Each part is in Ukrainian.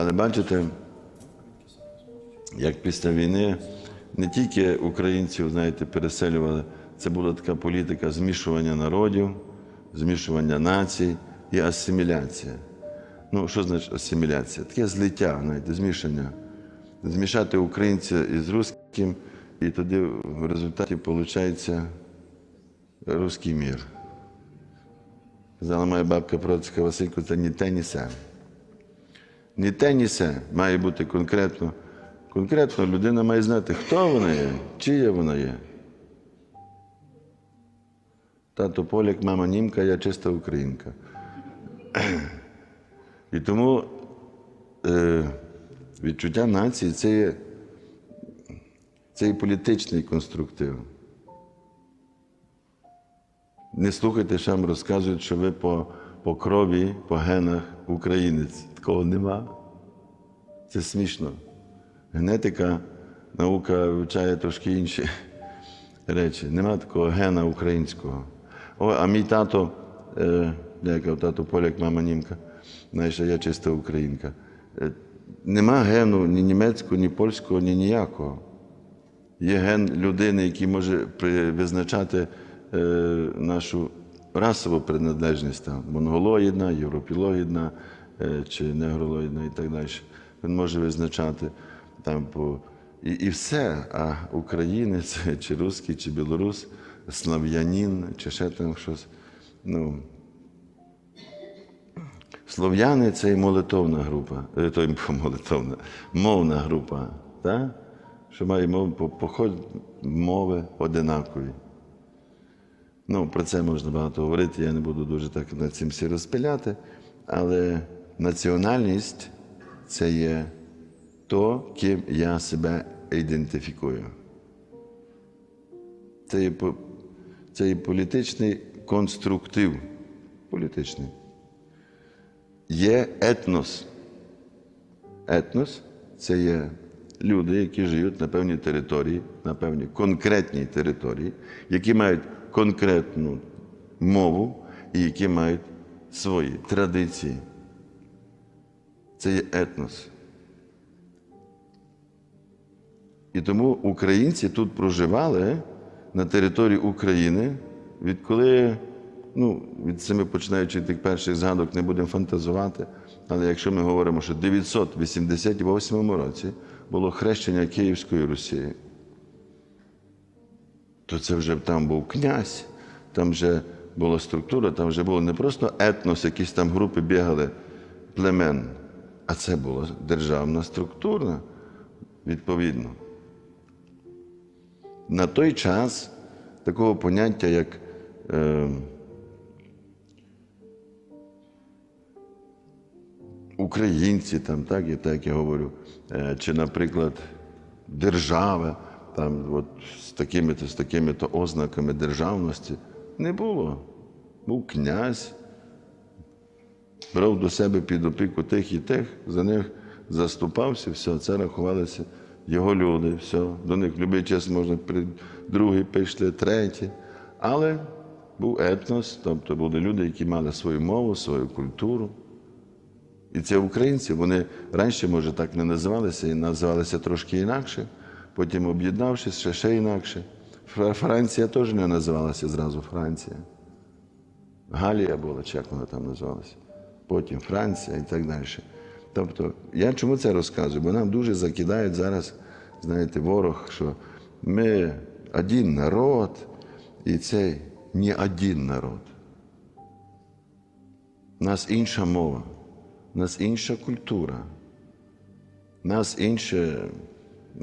Але бачите, як після війни не тільки українців, знаєте, переселювали, це була така політика змішування народів, змішування націй і асиміляція. Ну, що значить асиміляція? Таке злиття, знаєте, змішання. Змішати українця із русським, і тоді в результаті виходить русський мір. Казала моя бабка Процька Василько, це ні те, ні се. Ні те, ні се. Має бути конкретно. Конкретно людина має знати, хто вона є, чия вона є. Тато поляк, мама німка, я чиста українка. І тому е, відчуття нації це є, це є політичний конструктив. Не слухайте, що вам розказують, що ви по, по крові, по генах українець. Такого нема. Це смішно. Генетика, наука вивчає трошки інші речі. Нема такого гена українського. О, а мій тато, е, тато поляк, мама німка, знаєш, я чиста українка. Е, нема гену ні німецького, ні польського, ні ніякого. Є ген людини, який може визначати е, нашу расову приналежність, там, монголоїдна, європілоїдна е, чи негролоїдна і так далі. Він може визначати там по. І, і все, а українець, чи русський, чи білорус, слав'янин, чи ще там щось. Ну, Слов'яни це і молитовна група, е, то й молитовна, мовна група, так? що має мов, по- поход мови одинакові. Ну, про це можна багато говорити, я не буду дуже так над цим всі розпиляти, але національність це є то, ким я себе ідентифікую. Це є, це є політичний конструктив. Політичний. Є етнос. Етнос це є люди, які живуть на певній території, на певній конкретній території, які мають конкретну мову і які мають свої традиції. Це є етнос. І тому українці тут проживали на території України, відколи, ну, від саме починаючи тих перших згадок, не будемо фантазувати. Але якщо ми говоримо, що в 988 році було хрещення Київської Русі, то це вже там був князь, там вже була структура, там вже було не просто етнос, якісь там групи бігали племен, а це була державна структура, відповідно. На той час такого поняття, як е, українці, там, так, і так я говорю, е, чи, наприклад, держава, там, от, з такими-то, з такими-то ознаками державності, не було. Був князь, брав до себе під опіку тих і тих, за них заступався, все, це рахувалося його люди, все. До них в будь-який час можна при другий пішли, третій. Але був етнос, тобто були люди, які мали свою мову, свою культуру. І ці українці, вони раніше, може, так не називалися, і називалися трошки інакше, потім об'єднавшись, ще ще інакше. Франція теж не називалася зразу Франція. Галія була, чи як вона там називалася. Потім Франція і так далі. Тобто, я чому це розказую? Бо нам дуже закидають зараз, знаєте, ворог, що ми один народ, і цей не один народ. У нас інша мова, у нас інша культура, у нас інше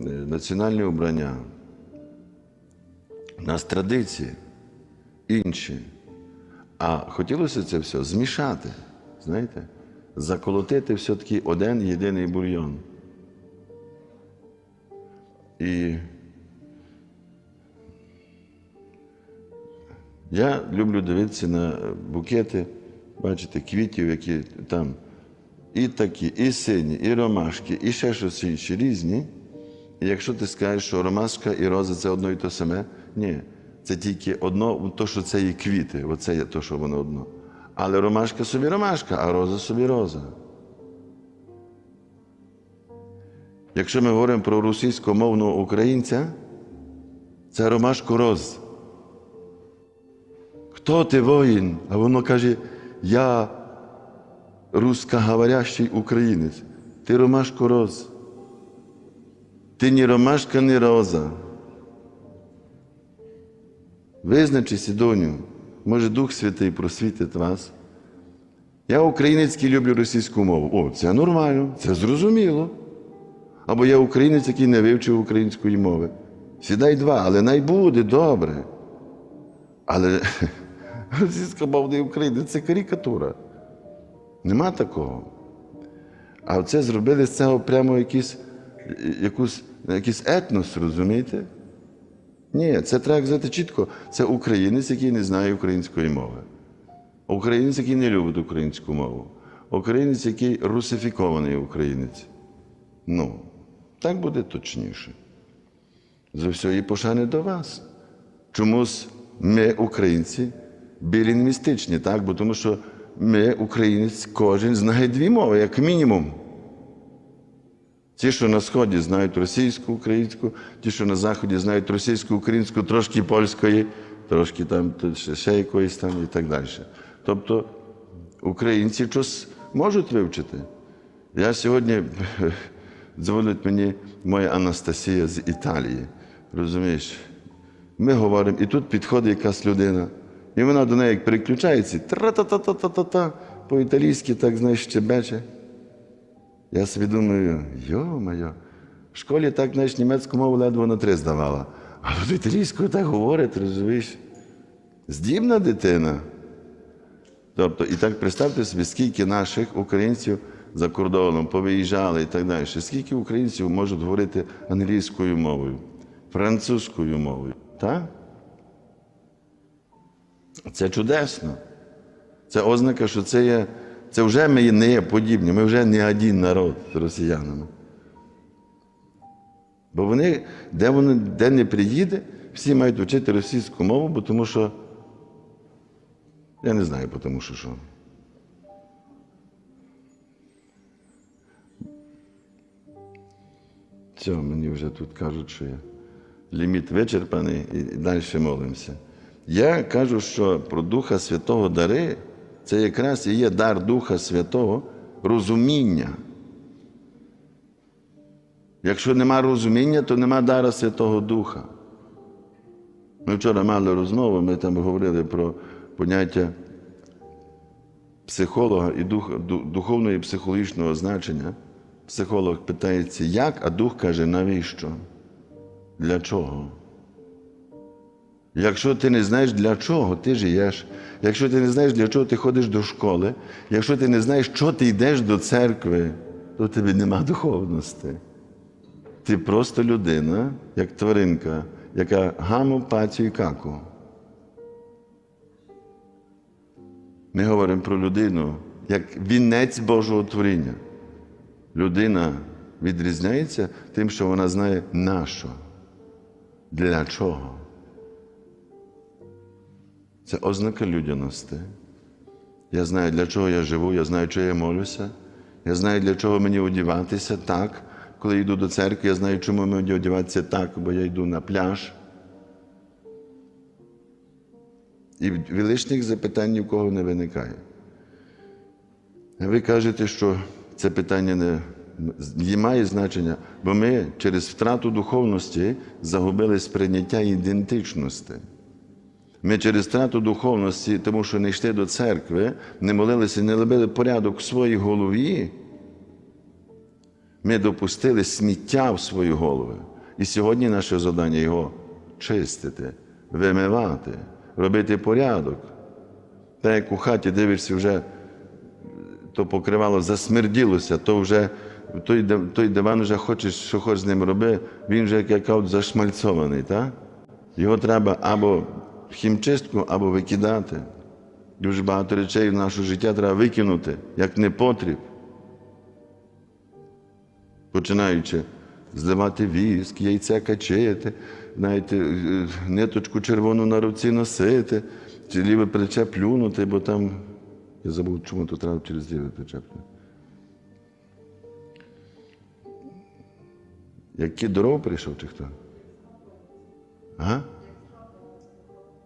національне обрання, нас традиції інші. А хотілося це все змішати, знаєте, заколотити все-таки один єдиний бульйон. І я люблю дивитися на букети, бачите, квітів, які там і такі, і сині, і ромашки, і ще щось інше різні. Якщо ти скажеш, що ромашка і роза це одно і те саме, ні, це тільки одно, то, що це є квіти, оце є то, що воно одно. Але ромашка собі ромашка, а роза собі роза. Якщо ми говоримо про російськомовного українця, це Ромашко Роз. Хто ти воїн? А воно каже, я русскоговорящий українець. Ти Ромашко Роз. Ти ні ромашка, ні роза. Визначись, доню, може Дух Святий просвітить вас. Я українець, який люблю російську мову. О, це нормально, це зрозуміло. Або я українець, який не вивчив української мови. Сідай два, але най буде добре. Але російськомовний українець це карикатура. Нема такого. А це зробили з цього прямо якийсь, якусь, якийсь етнос, розумієте? Ні, це треба казати чітко. Це українець, який не знає української мови. Українець, який не любить українську мову. Українець, який русифікований українець. Ну, так буде точніше. За всієї пошани до вас. Чомусь ми, українці, білінгвістичні, так? Бо тому що ми, українець, кожен знає дві мови, як мінімум. Ті, що на Сході знають російську, українську, ті, що на Заході знають російську, українську, трошки польської, трошки там ще, якоїсь там і так далі. Тобто українці щось можуть вивчити. Я сьогодні дзвонить мені моя Анастасія з Італії. Розумієш? Ми говоримо, і тут підходить якась людина, і вона до неї як переключається, тра-та-та-та-та-та, по-італійськи так, знаєш, щебече. Я собі думаю, йо-моє, в школі так, знаєш, німецьку мову ледве на три здавала. А тут італійською так говорить, розумієш? Здібна дитина. Тобто, і так представте собі, скільки наших українців за кордоном повиїжджали і так далі. Скільки українців можуть говорити англійською мовою, французькою мовою. Так? Це чудесно. Це ознака, що це є, це вже ми не є подібні, ми вже не один народ з росіянами. Бо вони, де вони де не приїде, всі мають вчити російську мову, бо тому що. Я не знаю, бо тому що що. Все, мені вже тут кажуть, що я ліміт вичерпаний і далі молимося. Я кажу, що про Духа Святого дари це якраз і є дар Духа Святого розуміння. Якщо нема розуміння, то нема дара Святого Духа. Ми вчора мали розмову, ми там говорили про поняття психолога і дух, духовного і психологічного значення. Психолог питається, як, а дух каже, навіщо? Для чого? Якщо ти не знаєш, для чого ти живеш, якщо ти не знаєш, для чого ти ходиш до школи, якщо ти не знаєш, що ти йдеш до церкви, то в тебе нема духовності. Ти просто людина, як тваринка, яка гаму, пацю і каку. Ми говоримо про людину як вінець Божого творіння. Людина відрізняється тим, що вона знає на що, для чого. Це ознака людяності. Я знаю, для чого я живу, я знаю, чого я молюся. Я знаю, для чого мені одягатися так. Коли йду до церкви, я знаю, чому мені одягатися так, бо я йду на пляж. І лишніх запитань ні в кого не виникає. Ви кажете, що це питання не не має значення, бо ми через втрату духовності загубили сприйняття ідентичності. Ми через втрату духовності, тому що не йшли до церкви, не молилися, не робили порядок в своїй голові. Ми допустили сміття в свої голови. І сьогодні наше завдання його чистити, вимивати, робити порядок. Та як у хаті дивишся, вже то покривало засмерділося, то вже той, той диван вже хочеш, що хочеш з ним роби, він вже як от зашмальцований. Так? Його треба або хімчистку, або викидати. Дуже багато речей в наше життя треба викинути, як непотріб. Починаючи зливати віск, яйця качити, знаєте, ниточку червону на руці носити, чи ліве плече плюнути, бо там. Я забув, чому тут треба через ліве плече плюнути. Як кіт дорогу прийшов чи хто? Ага?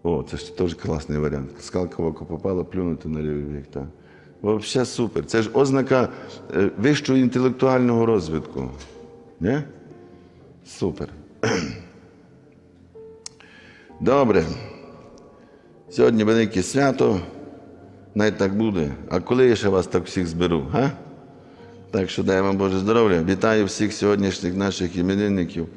О, це ж теж класний варіант. Скалка в око попала, плюнути на лівий бік. Так. Взагалі супер. Це ж ознака е, вищого інтелектуального розвитку. Не? Супер. Добре. Сьогодні велике свято. Навіть так буде. А коли я ще вас так всіх зберу? Га? Так що дай вам Боже здоров'я. Вітаю всіх сьогоднішніх наших іменинників.